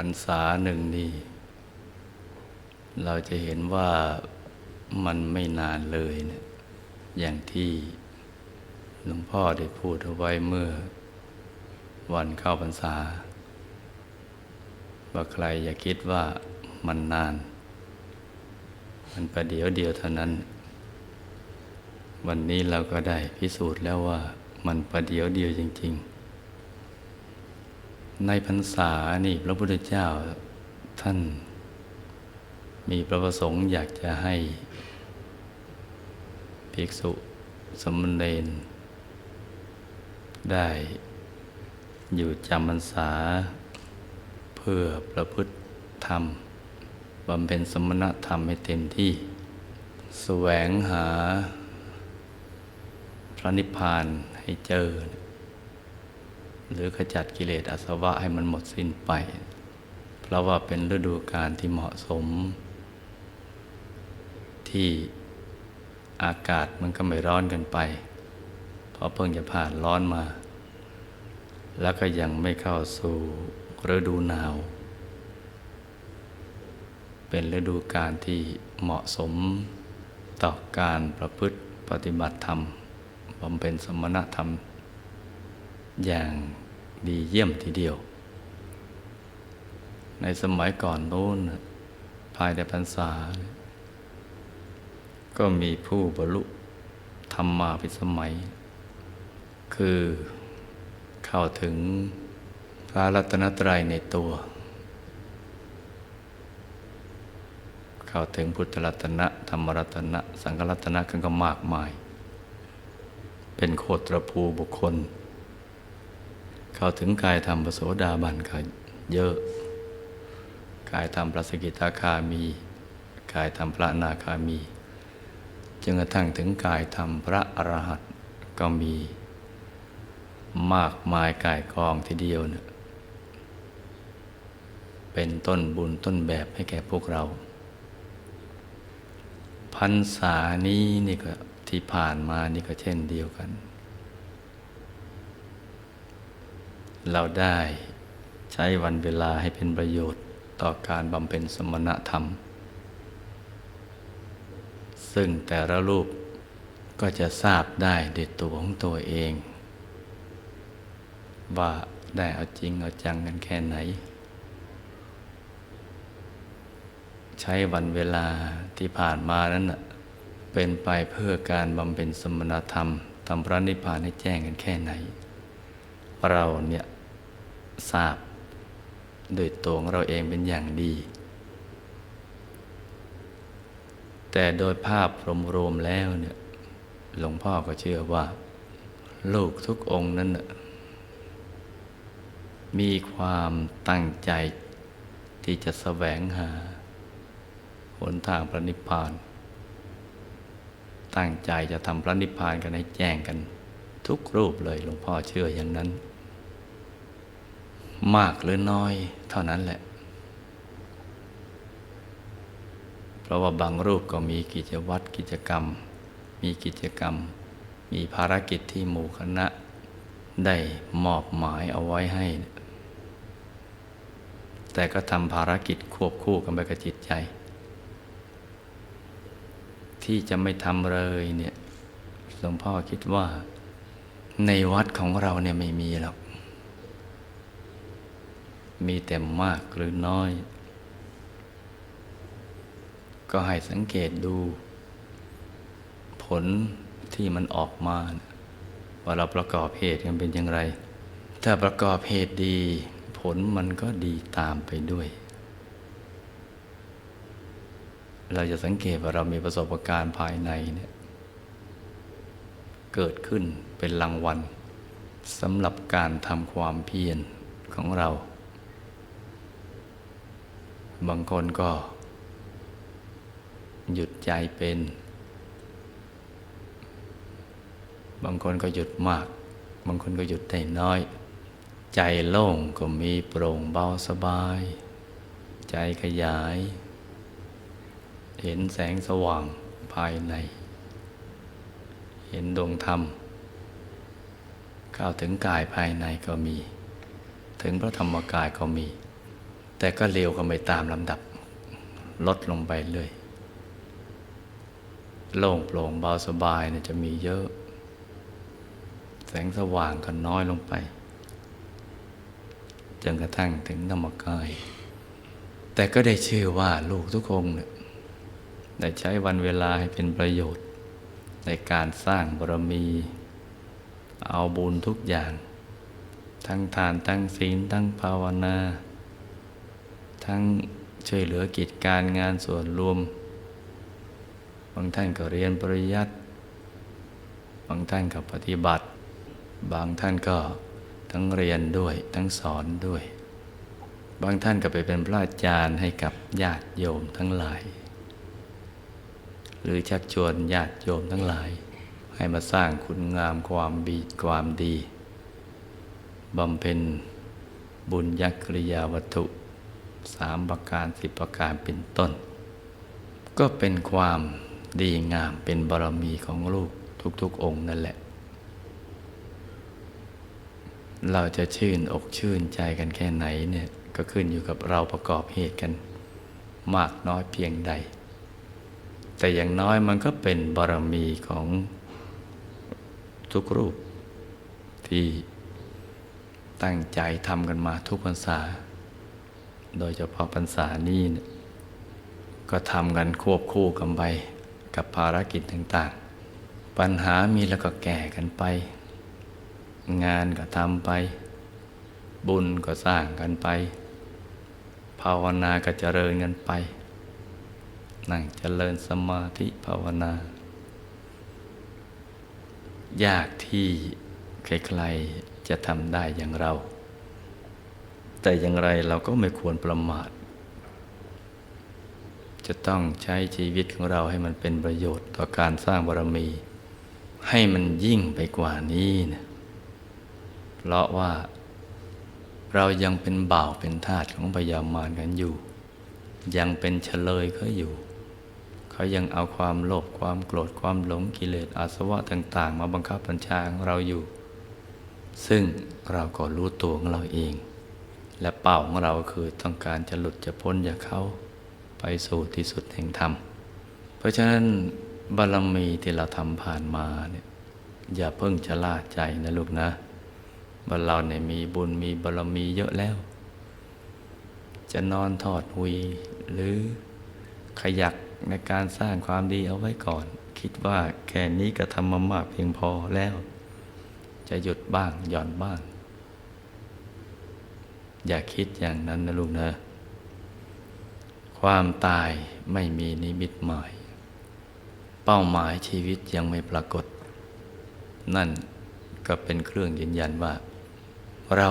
พรรษาหนึ่งนี่ เราจะเห็นว่ามันไม่นานเลยเนะอย่างที่หลวงพ่อได้พูดเอาไว้เมื่อ วันเข้าพรรษา ว่าใครอย่าคิดว่ามันนาน มันประเดี๋ยวเดียวเท่านั้น วันนี้เราก็ได้พิสูจน์แล้วว่ามันประเดี๋ยวเดียวจริง ๆ ในพรรษานี่พระพุทธเจ้าท่าน มีประประสงค์อยากจะให้ภิกษุสมณเณรได้อยู่จำพรรษา เพื่อประพฤติธรรมบำเพ็ญสมณธรรมให้เต็มที่ แสวงหาพระนิพพานให้เจอ หรือขจัดกิเลสอาสวะให้มันหมดสิ้นไป เพราะว่าเป็นฤดูกาลที่เหมาะสม ที่อากาศมันก็ไม่ร้อนกันไป เพราะเพิ่งจะผ่านร้อนมา แล้วก็ยังไม่เข้าสู่ฤดูหนาว เป็นฤดูกาลที่เหมาะสมต่อการประพฤติปฏิบัติธรรมบำเพ็ญสมณธรรม อย่างดีเยี่ยมทีเดียว ในสมัยก่อนโน้น ภายในพรรษา ก็มีผู้บรรลุธรรมมาภิสมัย คือเข้าถึงพระรัตนตรัยในตัว เข้าถึงพุทธรัตนะธรรมรัตนะสังฆรัตนะกันก็มากมาย เป็นโคตรภูบุคคล เข้าถึงกายธรรมปโสดาบันก็เยอะ กายธรรมพระสกิทาคามี กายธรรมพระนาคามีจนกระทั่งถึงกายธรรมพระอรหันต์ก็มีมากมายกายกองทีเดียวเนี่ยเป็นต้นบุญต้นแบบให้แก่พวกเรา พรรษานี้นี่ก็ที่ผ่านมานี่ก็เช่นเดียวกัน เราได้ใช้วันเวลาให้เป็นประโยชน์ต่อการบำเพ็ญสมณธรรม ซึ่งแต่ละรูปก็จะทราบได้ในตัวของตัวเอง ว่าได้เอาจริงเอาจังกันแค่ไหน ใช้วันเวลาที่ผ่านมานั้นเป็นไปเพื่อการบำเพ็ญสมณธรรมทำพระนิพพานให้แจ้งกันแค่ไหน เราเนี่ย ทราบ โดยตัวของเราเองเป็นอย่างดี แต่โดยภาพรวมๆแล้วเนี่ยหลวงพ่อก็เชื่อว่า ลูกทุกองค์นั้น มีความตั้งใจที่จะแสวงหา หนทางพระนิพพาน ตั้งใจจะทำพระนิพพานกันให้แจ้งกัน ทุกรูปเลยหลวงพ่อเชื่ออย่างนั้น มากหรือน้อยเท่านั้นแหละ เพราะว่าบางรูปก็มีกิจวัตรกิจกรรม มีกิจกรรม มีภารกิจที่หมู่คณะ ได้มอบหมายเอาไว้ให้ แต่ก็ทำภารกิจควบคู่กันไปกับจิตใจ ที่จะไม่ทำเลยเนี่ยหลวงพ่อคิดว่าในวัดของเราเนี่ยไม่มีหรอก มีแต่มากหรือน้อย ก็ให้สังเกตดู ผลที่มันออกมา ว่าเราประกอบเหตุกันเป็นอย่างไร ถ้าประกอบเหตุดี ผลมันก็ดีตามไปด้วย เราจะสังเกตว่าเรามีประสบการณ์ภายในเนี่ยเกิดขึ้นเป็นรางวัลสำหรับการทำความเพียรของเรา บางคนก็ หยุดใจเป็น บางคนก็หยุดมาก บางคนก็หยุดได้น้อย ใจโล่งก็มีโปร่งเบาสบาย ใจขยาย เห็นแสงสว่างภายใน เห็นดวงธรรมเข้าถึงกายภายในก็มี ถึงพระธรรมกายก็มี แต่ก็เร็วกันไปตามลำดับ ลดลงไปเรื่อยโล่งโปร่งเบาสบายเนี่ยจะมีเยอะ แสงสว่างก็น้อยลงไปจนกระทั่งถึงธรรมกาย แต่ก็ได้ชื่อว่าลูกทุกองค์เนี่ยได้ใช้วันเวลาให้เป็นประโยชน์ ในการสร้างบารมี เอาบุญทุกอย่าง ทั้งทานทั้งศีลทั้งภาวนา ทั้งช่วยเหลือกิจการงานส่วนรวม บางท่านก็เรียนปริยัติ บางท่านก็ปฏิบัติ บางท่านก็ทั้งเรียนด้วยทั้งสอนด้วย บางท่านก็ไปเป็นพระอาจารย์ให้กับญาติโยมทั้งหลาย หรือชักชวนญาติโยมทั้งหลาย ให้มาสร้างคุณงามความบีความดีบำเพ็ญบุญยักริยาวัตถุ สามประการสิบประการเป็นต้น ก็เป็นความดีงามเป็นบารมีของลูกทุกๆองค์นั่นแหละ เราจะชื่นอกชื่นใจกันแค่ไหนเนี่ยก็ขึ้นอยู่กับเราประกอบเหตุกัน มากน้อยเพียงใด แต่อย่างน้อยมันก็เป็นบารมีของทุกรูปที่ตั้งใจทำกันมาทุกพรรษา โดยเฉพาะพรรษานี้เนี่ยก็ทำกันควบคู่กันไปกับภารกิจต่างๆ ปัญหามีแล้วก็แก่กันไป งานก็ทำไป บุญก็สร้างกันไป ภาวนาก็เจริญกันไป นั่งเจริญสมาธิภาวนา ยากที่ใครๆจะทำได้อย่างเรา แต่อย่างไรเราก็ไม่ควรประมาท จะต้องใช้ชีวิตของเราให้มันเป็นประโยชน์ต่อการสร้างบารมี ให้มันยิ่งไปกว่านี้นะเพราะว่าเรายังเป็นบ่าวเป็นทาสของพยามารกันอยู่ ยังเป็นเฉลยเขาอยู่ เขายังเอาความโลภความโกรธความหลงกิเลสอาสวะต่าง ๆ มาบังคับบัญชาของเราอยู่ ซึ่งเราก็รู้ตัวของเราเอง และเป้าของเราคือต้องการจะหลุดจะพ้นจากเขาไปสู่ที่สุดแห่งธรรม เพราะฉะนั้นบารมีที่เราทำผ่านมาเนี่ยอย่าเพิ่งจะล่าใจนะลูกนะว่าเราเนี่ยมีบุญมีบารมีเยอะแล้ว จะนอนทอดหุยหรือขยักในการสร้างความดีเอาไว้ก่อน คิดว่าแค่นี้ก็ทำมามากเพียงพอแล้ว จะหยุดบ้างหย่อนบ้าง อย่าคิดอย่างนั้นนะลูกนะ ความตายไม่มีนิมิตหมาย เป้าหมายชีวิตยังไม่ปรากฏ นั่นก็เป็นเครื่องยืนยันว่า เรา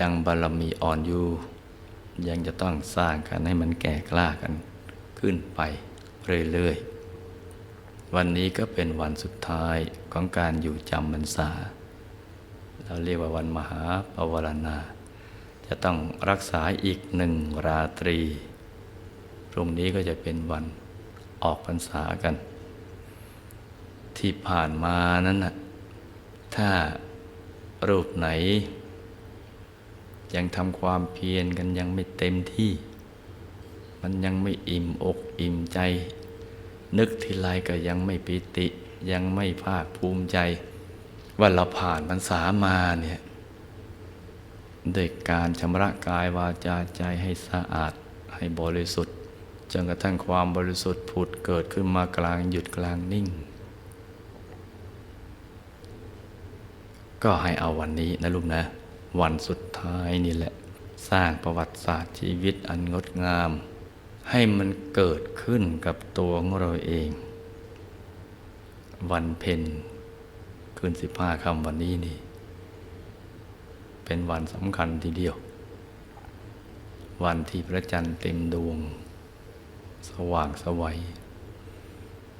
ยังบารมีอ่อนอยู่ ยังจะต้องสร้างกันให้มันแก่กล้ากัน ขึ้นไปเรื่อยๆ วันนี้ก็เป็นวันสุดท้ายของการอยู่จำพรรษา เราเรียกว่าวันมหาปวารณา จะต้องรักษาอีกหนึ่งราตรี พรุ่งนี้ก็จะเป็นวันออกพรรษากัน ที่ผ่านมานั้นน่ะถ้ารูปไหน ยังทำความเพียรกันยังไม่เต็มที่ มันยังไม่อิ่มอกอิ่มใจ นึกทีไรก็ยังไม่ปิติ ยังไม่ภาคภูมิใจ ว่าเราผ่านพรรษามาเนี่ย ด้วยการชำระกายวาจาใจให้สะอาดให้บริสุทธิ์จนกระทั่งความบริสุทธิ์ผุดเกิดขึ้นมากลางหยุดกลางนิ่ง ก็ให้เอาวันนี้นะลูกนะ วันสุดท้ายนี่แหละ สร้างประวัติศาสตร์ชีวิตอันงดงาม ให้มันเกิดขึ้นกับตัวของเราเอง วันเพ็ญคืนสิบห้าคำวันนี้นี่ เป็นวันสำคัญทีเดียว วันที่พระจันทร์เต็มดวง สว่างสวัย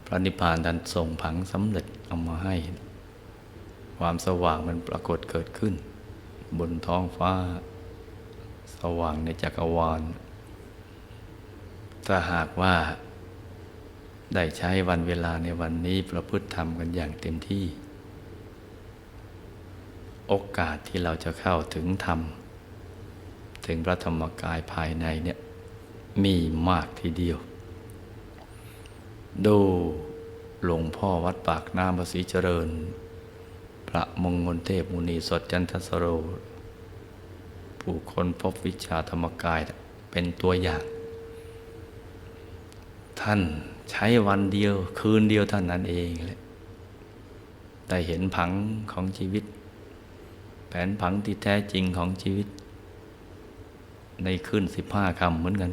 พระนิพพานดันส่งผังสำเร็จเอามาให้ ความสว่างมันปรากฏเกิดขึ้น บนท้องฟ้า สว่างในจักรวาลถ้าหากว่าได้ใช้วันเวลาในวันนี้ประพฤติธรรมกันอย่างเต็มที่ โอกาสที่เราจะเข้าถึงธรรม ถึงพระธรรมกายภายในเนี่ยมีมากทีเดียว ดูหลวงพ่อวัดปากน้ำภาษีเจริญ พระมงคลเทพมุนีสดจันทสโร ผู้คนพบวิชาธรรมกายเป็นตัวอย่าง ท่านใช้วันเดียวคืนเดียวเท่านั้นเองแหละได้เห็นผังของชีวิต แผนผังที่แท้จริงของชีวิต ในคืนสิบห้าคำเหมือนกัน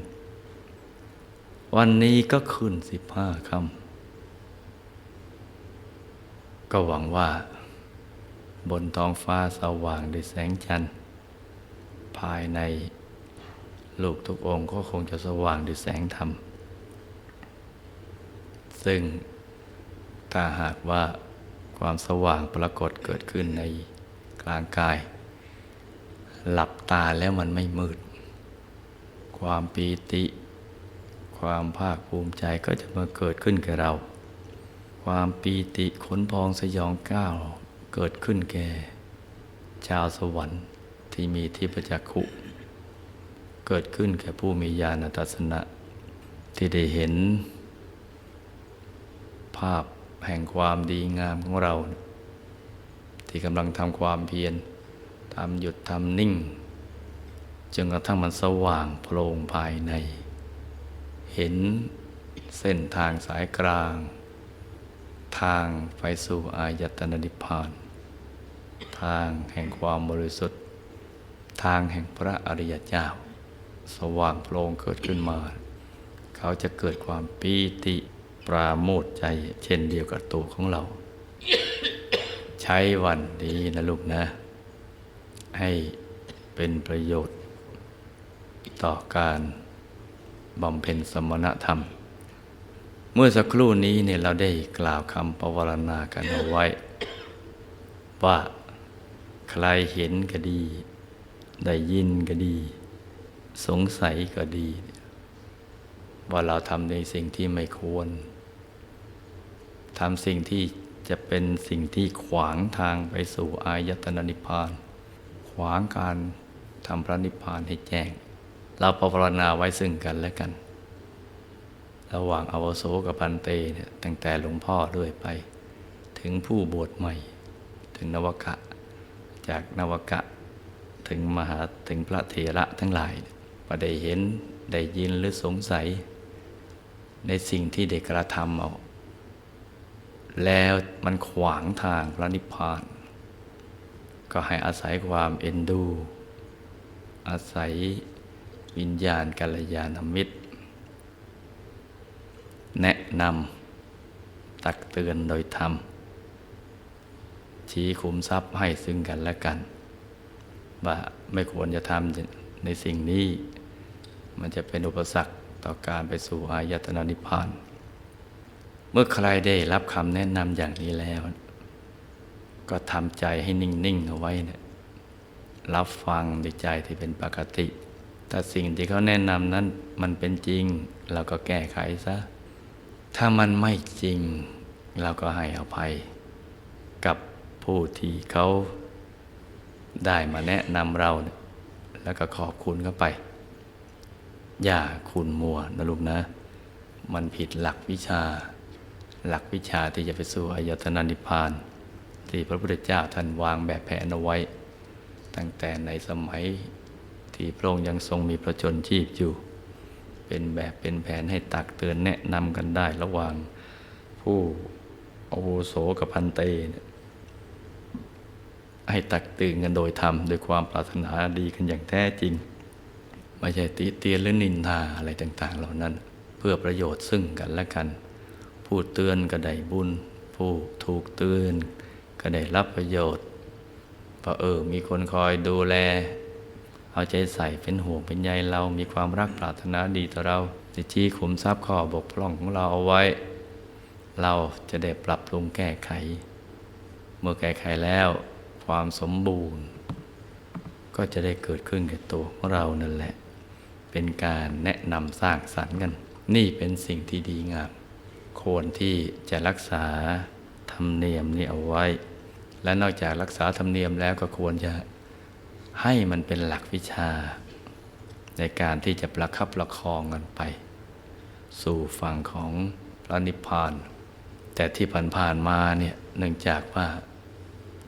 วันนี้ก็คืนสิบห้าคำก็หวังว่า บนท้องฟ้าสว่างด้วยแสงจันทร์ ภายในลูกทุกองค์ก็คงจะสว่างด้วยแสงธรรม ซึ่งถ้าหากว่าความสว่างปรากฏเกิดขึ้นใน กลางกาย หลับตาแล้วมันไม่มืด ความปีติ ความภาคภูมิใจก็จะมาเกิดขึ้นแก่เรา ความปีติขนพองสยองก้าวเกิดขึ้นแก่ ชาวสวรรค์ที่มีทิพจักขุ เกิดขึ้นแก่ผู้มีญาณทัศนะที่ได้เห็น ภาพแห่งความดีงามของเรา ที่กำลังทำความเพียรทำหยุดทำนิ่งจนกระทั่งมันสว่างโพลงภายใน เห็นเส้นทางสายกลาง ทางไปสู่อายตนะนิพพาน ทางแห่งความบริสุทธิ์ ทางแห่งพระอริยเจ้า สว่างโพลงเกิดขึ้นมา เขาจะเกิดความปีติปราโมทใจเช่นเดียวกับตัวของเรา ช้วันนี้นะลูกนะ ให้เป็นประโยชน์ ต่อการบำเพ็ญสมณธรรม เมื่อสักครู่นี้เนี่ยเราได้กล่าวคำปวารณากันเอาไว้ ว่าใครเห็นก็ดี ได้ยินก็ดี สงสัยก็ดี ว่าเราทำในสิ่งที่ไม่ควรทำสิ่งที่ จะเป็นสิ่งที่ขวางทางไปสู่อายตนะนิพพาน ขวางการทำพระนิพพานให้แจ้ง เราภาวนาไว้ซึ่งกันและกัน ระหว่างอวโสกับพันเตเนี่ยตั้งแต่หลวงพ่อด้วยไป ถึงผู้บวชใหม่ ถึงนวกะ จากนวกะถึงมหาถึงพระเถระทั้งหลายพอได้เห็นได้ยินหรือสงสัย ในสิ่งที่เด็กกระทำเอา แล้วมันขวางทางพระนิพพาน ก็ให้อาศัยความเอ็นดู อาศัยวิญญาณกัลยาณมิตร แนะนำตักเตือนโดยธรรม ชี้ขุมทรัพย์ให้ซึ่งกันและกัน ว่าไม่ควรจะทำในสิ่งนี้ มันจะเป็นอุปสรรคต่อการไปสู่อายตนะนิพพาน เมื่อใครได้รับคำแนะนำอย่างนี้แล้ว ก็ทำใจให้นิ่งๆเอาไว้เนี่ยรับฟังด้วยใจที่เป็นปกติ แต่สิ่งที่เขาแนะนำนั้นมันเป็นจริง เราก็แก้ไขซะ ถ้ามันไม่จริง เราก็ให้อภัย กับผู้ที่เขาได้มาแนะนำเรา แล้วก็ขอบคุณเข้าไป อย่าคุณมัวนะลูกนะ มันผิดหลักวิชา หลักวิชาที่จะไปสู่อายตนะนิพพาน ที่พระพุทธเจ้าท่านวางแบบแผนเอาไว้ ตั้งแต่ในสมัยที่พระองค์ยังทรงมีพระชนชีพอยู่ เป็นแบบเป็นแผนให้ตักเตือนแนะนำกันได้ระหว่างผู้อาวุโสกับพันเตนให้ตักเตือนกันโดยธรรมโดยความปรารถนาดีกันอย่างแท้จริง ไม่ใช่ติเตียนหรือนินทาอะไรต่าง ๆ เหล่านั้น เพื่อประโยชน์ซึ่งกันและกัน ผู้เตือนก็ได้บุญ ผู้ถูกเตือนก็ได้รับประโยชน์เพราะเออมีคนคอยดูแล เอาใจใส่เป็นห่วงเป็นใยเรามีความรักปรารถนาดีต่อเราจะชี้ขุมทรัพย์ข้อบกพร่องของเราเอาไว้ เราจะได้ปรับปรุงแก้ไข เมื่อแก้ไขแล้วความสมบูรณ์ ก็จะได้เกิดขึ้นกับตัวของเรานั่นแหละ เป็นการแนะนำสร้างสรรค์กัน นี่เป็นสิ่งที่ดีงาม ควรที่จะรักษาธรรมเนียมนี้เอาไว้ และนอกจากรักษาธรรมเนียมแล้วก็ควรจะให้มันเป็นหลักวิชา ในการที่จะประคับประคองกันไป สู่ฝั่งของพระนิพพาน แต่ที่ผ่านๆมาเนี่ยเนื่องจากว่า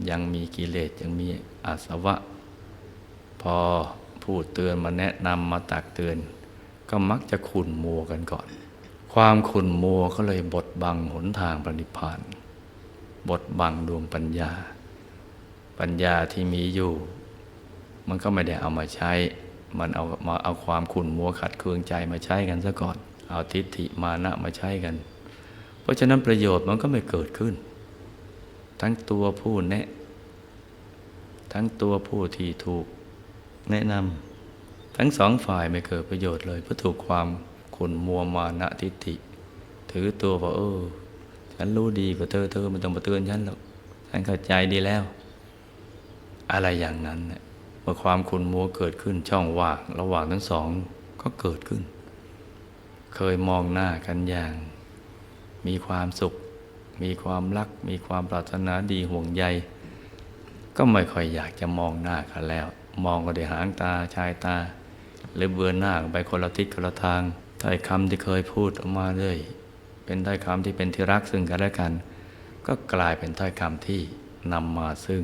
ยังมีกิเลสยังมีอาสวะ พอพูดเตือนมาแนะนำมาตักเตือน ก็มักจะขุนมัวกันก่อน ความขุ่นมัวก็เลยบดบังหนทางปณิพพานบดบังดวงปัญญา ปัญญาที่มีอยู่ มันก็ไม่ได้เอามาใช้ มันเอามาเอาความขุ่นมัวขัดเคืองใจมาใช้กันซะก่อน เอาทิฏฐิมานะมาใช้กัน เพราะฉะนั้นประโยชน์มันก็ไม่เกิดขึ้น ทั้งตัวผู้แนะทั้งตัวผู้ที่ถูกแนะนำทั้งสองฝ่ายไม่เกิดประโยชน์เลยเพราะถูกความ ขุ่นมัวมานะทิฏฐิ ถือตัวว่าเออ ฉันรู้ดีกว่าเธอเธอไม่ต้องมาเตือนฉันหรอกฉันเข้าใจดีแล้ว อะไรอย่างนั้นเมื่อความขุ่นมัวเกิดขึ้นช่องว่างระหว่างทั้งสองก็เกิดขึ้น เคยมองหน้ากันอย่าง มีความสุข มีความรัก มีความปรารถนาดีห่วงใย ก็ไม่ค่อยอยากจะมองหน้ากันแล้ว มองก็ได้หางตาชายตาหรือเบือนหน้าไปคนละทิศคนละทาง ถ้อยคำที่เคยพูดออกมาเลยเป็นถ้อยคำที่เป็นที่รักซึ่งกันและกัน ก็กลายเป็นถ้อยคำที่นำมาซึ่ง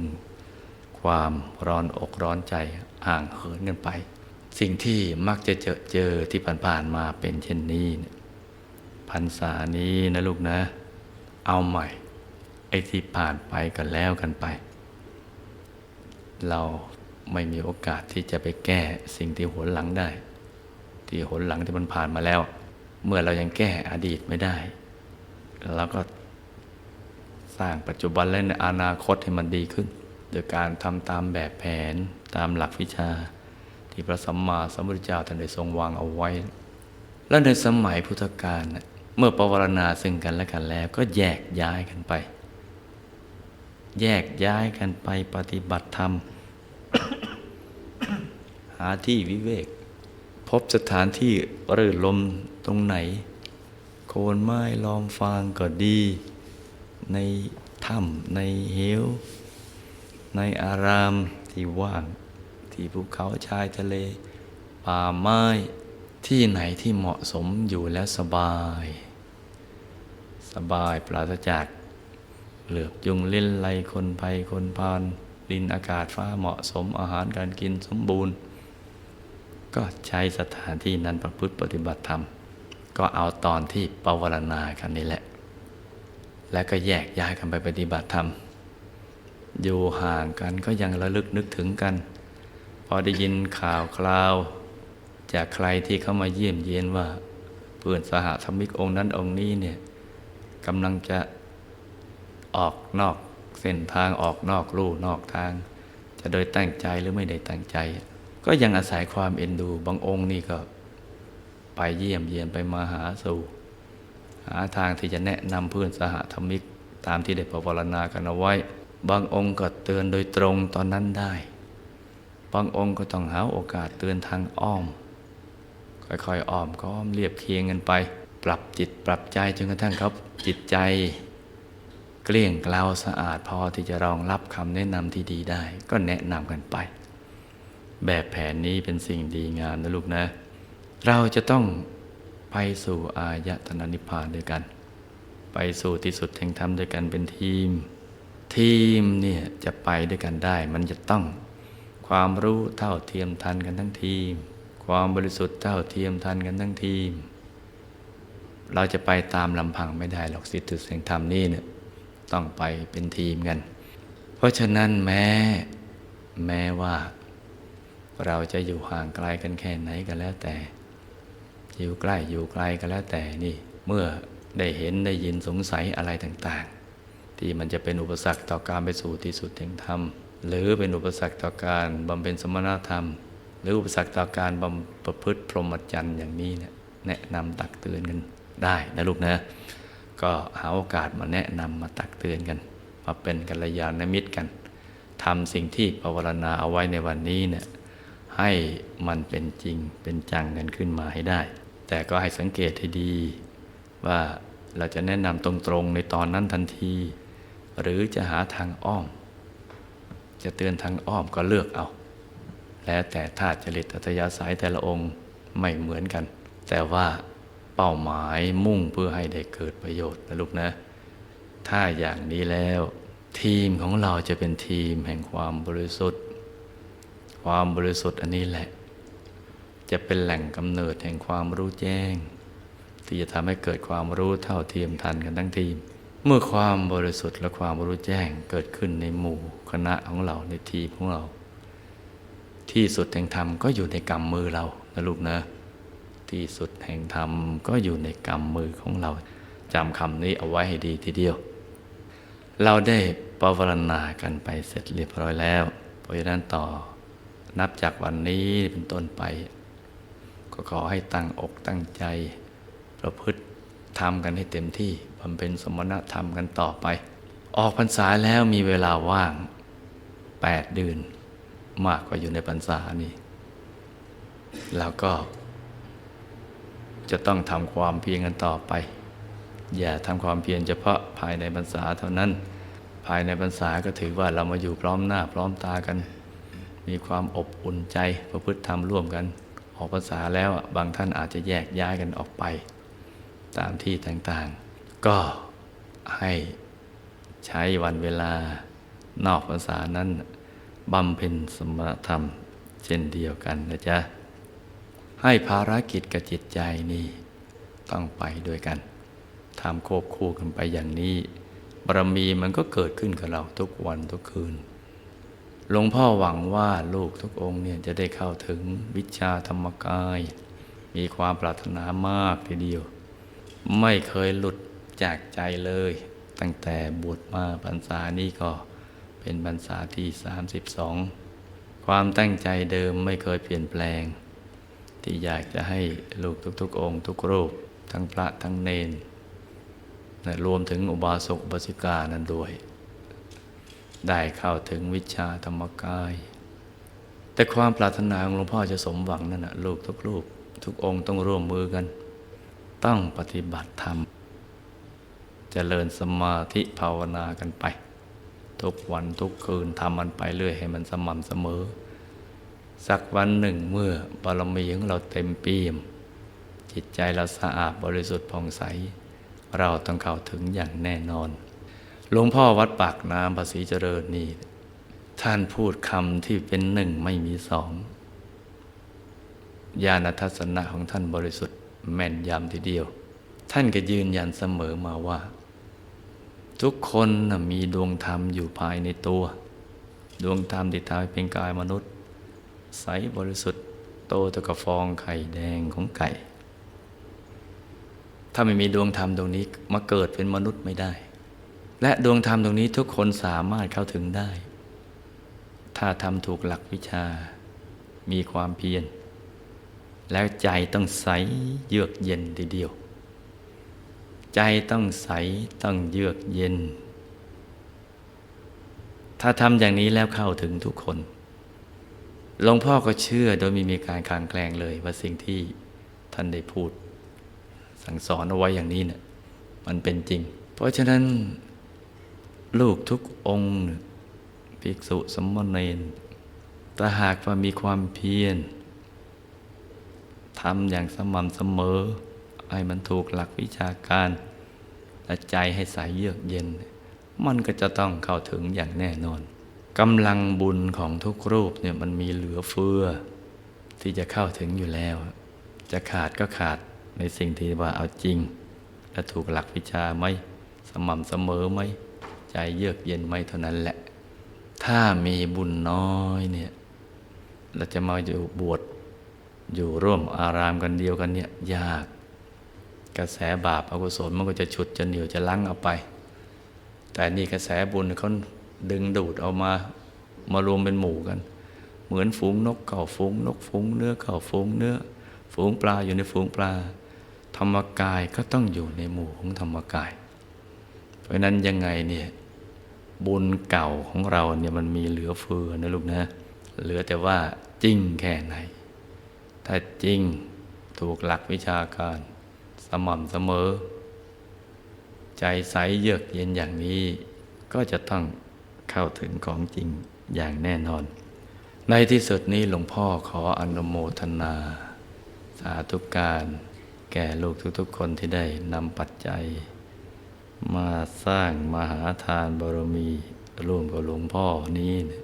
ความร้อนอกร้อนใจห่างเหินกันไป สิ่งที่มักจะเจอเจอที่ผ่านๆมาเป็นเช่นนี้พรรษานี้นะลูกนะ เอาใหม่ ไอ้ที่ผ่านไปกันแล้วกันไป เราไม่มีโอกาสที่จะไปแก้สิ่งที่หนหลังได้ ที่หนหลังที่มันผ่านมาแล้ว เมื่อเรายังแก้อดีตไม่ได้เราก็สร้างปัจจุบันและในอนาคตให้มันดีขึ้น โดยการทำตามแบบแผนตามหลักวิชา ที่พระสัมมาสัมพุทธเจ้าท่านได้ทรงวางเอาไว้ และในสมัยพุทธกาลเมื่อปวารณาซึ่งกันและกันแล้วก็แยกย้ายกันไป แยกย้ายกันไปปฏิบัติธรรม หาที่วิเวก พบสถานที่รื่นลมตรงไหน โคนไม้ลอมฟางก็ดี ในถ้ำในเหว ในอารามที่ว่าง ที่ภูเขาชายทะเล ป่าไม้ที่ไหนที่เหมาะสมอยู่แล้วสบาย สบายปราศจากเหลือบยุงเล่นไลคนภัยคนพานดินอากาศฟ้าเหมาะสมอาหารการกินสมบูรณ์ ก็ใช้สถานที่นั้นประพฤติปฏิบัติธรรม ก็เอาตอนที่ปวารณากันนี่แหละ แล้วก็แยกย้ายกันไปปฏิบัติธรรม อยู่ห่างกันก็ยังระลึกนึกถึงกัน พอได้ยินข่าวคราว จากใครที่เข้ามาเยี่ยมเยียนว่าเพื่อนสหธรรมิกองค์นั้นองค์นี้เนี่ยกำลังจะออกนอกเส้นทางออกนอกลู่นอกทาง จะโดยตั้งใจหรือไม่ได้ตั้งใจ ก็ยังอาศัยความเอ็นดู บางองค์นี่ก็ไปเยี่ยมเยียนไปมาหาสู่หาทางที่จะแนะนำเพื่อนสหธรรมิก ตามที่ได้ประวรณากันเอาไว้ บางองค์ก็เตือนโดยตรงตอนนั้นได้ บางองค์ก็ต้องหาโอกาสเตือนทางอ้อม ค่อยๆอ้อมก้อมเรียบเคียงกันไป ปรับจิตปรับใจจนกระทั่งเขาจิตใจ เกลี้ยงเกลาสะอาดพอที่จะรองรับคำแนะนำที่ดีได้ ก็แนะนำกันไป แบบแผนนี้เป็นสิ่งดีงามนะลูกนะ เราจะต้องไปสู่อายตนะนิพพานด้วยกัน ไปสู่ที่สุดแห่งธรรมด้วยกันเป็นทีม ทีมเนี่ยจะไปด้วยกันได้ มันจะต้องความรู้เท่าเทียมทันกันทั้งทีม ความบริสุทธิ์เท่าเทียมทันกันทั้งทีม เราจะไปตามลำพังไม่ได้หรอกสิทธิแห่งธรรมนี่เนี่ยต้องไปเป็นทีมกัน เพราะฉะนั้นแม้แม้ว่า เราจะอยู่ห่างไกลกันแค่ไหนกันแล้วแต่ อยู่ใกล้อยู่ไกลกันแล้วแต่นี่ เมื่อได้เห็นได้ยินสงสัยอะไรต่างๆ ที่มันจะเป็นอุปสรรคต่อการไปสู่ที่สุดแห่งธรรม หรือเป็นอุปสรรคต่อการบำเพ็ญสมณธรรม หรืออุปสรรคต่อการบำประพฤติพรหมจรรย์อย่างนี้เนี่ยแนะนำตักเตือนกันได้นะลูกนะ ก็หาโอกาสมาแนะนำมาตักเตือนกัน มาเป็นกัลยาณมิตรกันทำสิ่งที่ภาวนาเอาไว้ในวันนี้เนี่ย ให้มันเป็นจริงเป็นจังกันขึ้นมาให้ได้ แต่ก็ให้สังเกตให้ดี ว่าเราจะแนะนำตรงๆในตอนนั้นทันที หรือจะหาทางอ้อม จะเตือนทางอ้อมก็เลือกเอา แล้วแต่ธาตุจริตอัธยาศัยแต่ละองค์ไม่เหมือนกัน แต่ว่าเป้าหมายมุ่งเพื่อให้ได้เกิดประโยชน์นะลูกนะ ถ้าอย่างนี้แล้ว ทีมของเราจะเป็นทีมแห่งความบริสุทธิ์ ความบริสุทธิ์อันนี้แหละ จะเป็นแหล่งกำเนิดแห่งความรู้แจ้ง ที่จะทำให้เกิดความรู้เท่าเทียมทันกันทั้งทีม เมื่อความบริสุทธิ์และความรู้แจ้งเกิดขึ้นในหมู่คณะของเราในทีมของเรา ที่สุดแห่งธรรมก็อยู่ในกำมือเรานะลูกนะ ที่สุดแห่งธรรมก็อยู่ในกำมือของเราจำคำนี้เอาไว้ให้ดีทีเดียว เราได้ปวารณากันไปเสร็จเรียบร้อยแล้ว เพราะฉะนั้นต่อ นับจากวันนี้เป็นต้นไป ก็ขอให้ตั้งอกตั้งใจ ประพฤติทำกันให้เต็มที่บำเพ็ญสมณธรรมกันต่อไป ออกพรรษาแล้วมีเวลาว่างแปดเดือนมากกว่าอยู่ในพรรษานี่แล้วก็ จะต้องทำความเพียรกันต่อไป อย่าทำความเพียรเฉพาะภายในพรรษาเท่านั้น ภายในพรรษาก็ถือว่าเรามาอยู่พร้อมหน้าพร้อมตากัน มีความอบอุ่นใจประพฤติธรรมร่วมกัน ออกพรรษาแล้วบางท่านอาจจะแยกย้ายกันออกไป ตามที่ต่างๆ ก็ให้ใช้วันเวลานอกพรรษานั้นบำเพ็ญสมณธรรม เช่นเดียวกันนะจ๊ะ ให้ภารกิจกับจิตใจนี่ต้องไปด้วยกันทำควบคู่กันไปอย่างนี้บารมีมันก็เกิดขึ้นกับเราทุกวันทุกคืน หลวงพ่อหวังว่าลูกทุกองค์เนี่ยจะได้เข้าถึงวิชาธรรมกาย มีความปรารถนามากทีเดียว ไม่เคยหลุดจากใจเลย ตั้งแต่บวชมาพรรษานี้ก็เป็นพรรษาที่ 32 ความตั้งใจเดิมไม่เคยเปลี่ยนแปลง ที่อยากจะให้ลูกทุกๆ องค์ ทุกรูป ทั้งพระทั้งเนนรวมถึงอุบาสกอุบาสิกานั้นด้วย ได้เข้าถึงวิชาธรรมกาย แต่ความปรารถนาของหลวงพ่อจะสมหวังนั่นนะลูกทุกลูก ทุกองค์ต้องร่วมมือกัน ต้องปฏิบัติธรรมจเจริญสมาธิภาวนากันไป ทุกวันทุกคืนทำมันไปเรื่อยให้มันสม่ำเสมอ สักวันหนึ่งเมื่อบารมีของเราเต็มเปี่ยม จิตใจเราสะอาดบริสุทธิ์ผ่องใส เราต้องเข้าถึงอย่างแน่นอน หลวงพ่อวัดปากน้ำภาษีเจริญนี่ ท่านพูดคำที่เป็นหนึ่งไม่มีสองญาณทัศนะของท่านบริสุทธิ์แม่นยำทีเดียว ท่านก็ยืนยันเสมอมาว่า ทุกคนนะมีดวงธรรมอยู่ภายในตัว ดวงธรรมที่ทำให้เป็นกายมนุษย์ ใสบริสุทธิ์โตเท่ากับฟองไข่แดงของไก่ ถ้าไม่มีดวงธรรมตรงนี้มาเกิดเป็นมนุษย์ไม่ได้ และดวงธรรมตรงนี้ทุกคนสามารถเข้าถึงได้ ถ้าทำถูกหลักวิชา มีความเพียร แล้วใจต้องใสเยือกเย็นทีเดียว ใจต้องใสต้องเยือกเย็น ถ้าทำอย่างนี้แล้วเข้าถึงทุกคนหลวงพ่อก็เชื่อโดยไม่มีการคลางแคลงเลยว่าสิ่งที่ท่านได้พูด สั่งสอนเอาไว้อย่างนี้เนี่ยมันเป็นจริง เพราะฉะนั้น ลูกทุกองค์ภิกษุสมณเณรถ้าหากว่ามีความเพียรทำอย่างสม่ำเสมอ ให้มันถูกหลักวิชาการและใจให้ใสเยือกเย็น มันก็จะต้องเข้าถึงอย่างแน่นอนกำลังบุญของทุกรูปเนี่ยมันมีเหลือเฟือ ที่จะเข้าถึงอยู่แล้ว จะขาดก็ขาดในสิ่งที่ว่าเอาจริง และถูกหลักวิชาไหมสม่ำเสมอไหม ใจเยือกเย็นไหมเท่านั้นแหละ ถ้ามีบุญน้อยเนี่ยเราจะมาอยู่บวชอยู่ร่วมอารามกันเดียวกันเนี่ยยาก กระแสบาปอกุศลมันก็จะฉุดจะเหนียวจะลังเอาไป แต่นี่กระแสบุญเขาดึงดูดเอามามารวมเป็นหมู่กัน เหมือนฝูงนกเข่าฝูงนกฝูงเนื้อเข่าฝูงเนื้อ ฝูงปลาอยู่ในฝูงปลา ธรรมกายก็ต้องอยู่ในหมู่ของธรรมกาย เพราะนั้นยังไงเนี่ย บุญเก่าของเราเนี่ยมันมีเหลือเฟือนะลูกนะ เหลือแต่ว่าจริงแค่ไหน ถ้าจริงถูกหลักวิชาการสม่ำเสมอ ใจใสเยือกเย็นอย่างนี้ ก็จะต้องเข้าถึงของจริงอย่างแน่นอน ในที่สุดนี้หลวงพ่อขออนุโมทนา สาธุการ แก่ลูกทุกๆคนที่ได้นำปัจจัย มาสร้างมหาทานบารมีร่วมกับหลวงพ่อนี้เนี่ย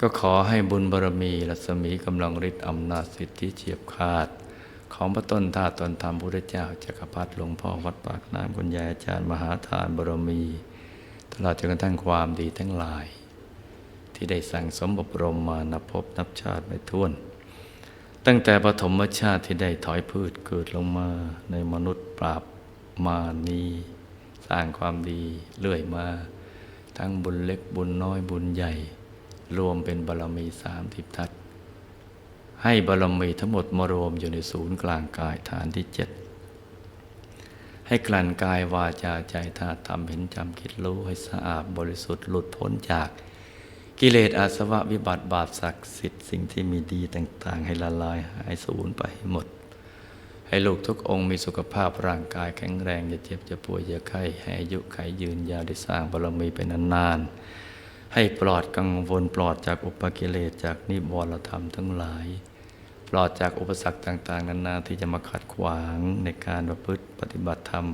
ก็ขอให้บุญบารมีรัศมีกำลังฤทธิ์อำนาจสิทธิเฉียบขาด ของพระต้นท่าตนธรรมพุทธเจ้าจักรพรรดิหลวงพ่อวัดปากน้ำคุณยายอาจารย์มหาทานบารมี ตลอดจนกระทั่งความดีทั้งหลาย ที่ได้สั่งสมบรมมานับพบนับชาติไม่ถ้วน ตั้งแต่ปฐมชาติที่ได้ถอยพืชเกิดลงมาในมนุษย์ปราบมานี ร้างความดีเรื่อยมา ทั้งบุญเล็กบุญน้อยบุญใหญ่ รวมเป็นบารมีสามทิพทัศให้บารมีทั้งหมดมารวมอยู่ในศูนย์กลางกายฐานที่เจ็ดให้กลั่นกายวาจาใจธาตุธรรมเห็นจำคิดรู้ให้สะอาดบริสุทธิ์หลุดพ้นจาก กิเลสอาสวะวิบัติบาปศักดิ์สิทธิ์สิ่งที่มีดีต่าง ๆ ให้ละลายหายสูญไปหมด ให้ลูกทุกองค์มีสุขภาพร่างกายแข็งแรง อย่าเจ็บอย่าป่วยอย่าไข้ให้อายุไขยืนยาวได้สร้างบารมีไปนานๆ ให้ปลอดกังวลปลอดจากอุปกิเลสจากนิวรธรรมทั้งหลาย ปลอดจากอุปสรรคต่างๆ นานาที่จะมาขัดขวางในการประพฤติปฏิบัติธรรม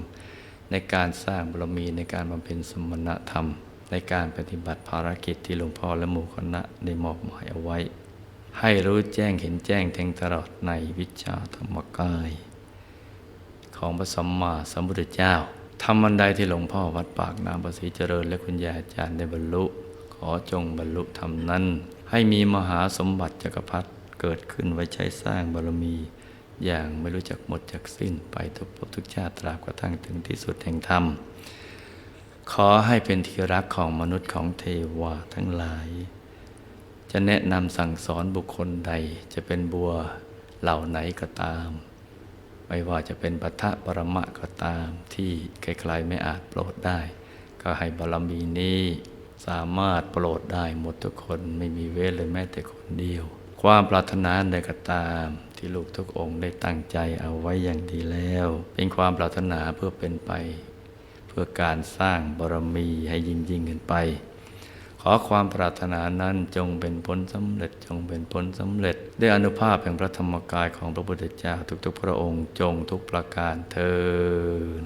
ในการสร้างบารมีในการบำเพ็ญสมณธรรม ในการปฏิบัติภารกิจที่หลวงพ่อและหมู่คณะได้มอบหมายเอาไว้ให้รู้แจ้งเห็นแจ้งแทงตลอดในวิชาธรรมกาย ของพระสัมมาสัมพุทธเจ้าทำบันไดที่หลวงพ่อวัดปากน้ำประสีเจริญ และคุณยายอาจารย์ได้บรรลุ ขอจงบรรลุธรรมนั้น ให้มีมหาสมบัติจักรพรรดิเกิดขึ้นไว้ใช้สร้างบารมี อย่างไม่รู้จักหมดจักสิ้นไปทุกภพทุกชาติตราบกระทั่งถึงที่สุดแห่งธรรม ขอให้เป็นที่รักของมนุษย์ของเทวาทั้งหลาย จะแนะนำสั่งสอนบุคคลใดจะเป็นบัวเหล่าไหนก็ตาม ไม่ว่าจะเป็นปัทะปรมะก็ตามที่ใครๆไม่อาจโปรดได้ ก็ให้บารมีนี้สามารถโปรดได้หมดทุกคนไม่มีเว้นเลยแม้แต่คนเดียว ความปรารถนาใดก็ตามที่ลูกทุกองค์ได้ตั้งใจเอาไว้อย่างดีแล้ว เป็นความปรารถนาเพื่อเป็นไป เพื่อการสร้างบารมีให้ยิ่งยิ่งขึ้นไป อความปรารถนานั้นจงเป็นผลสำเร็จจงเป็นผลสำเร็จด้วยอนุภาพแห่งพระธรรมกายของพระพุทธเจ้าทุกๆพระองค์จงทุกประการเทิน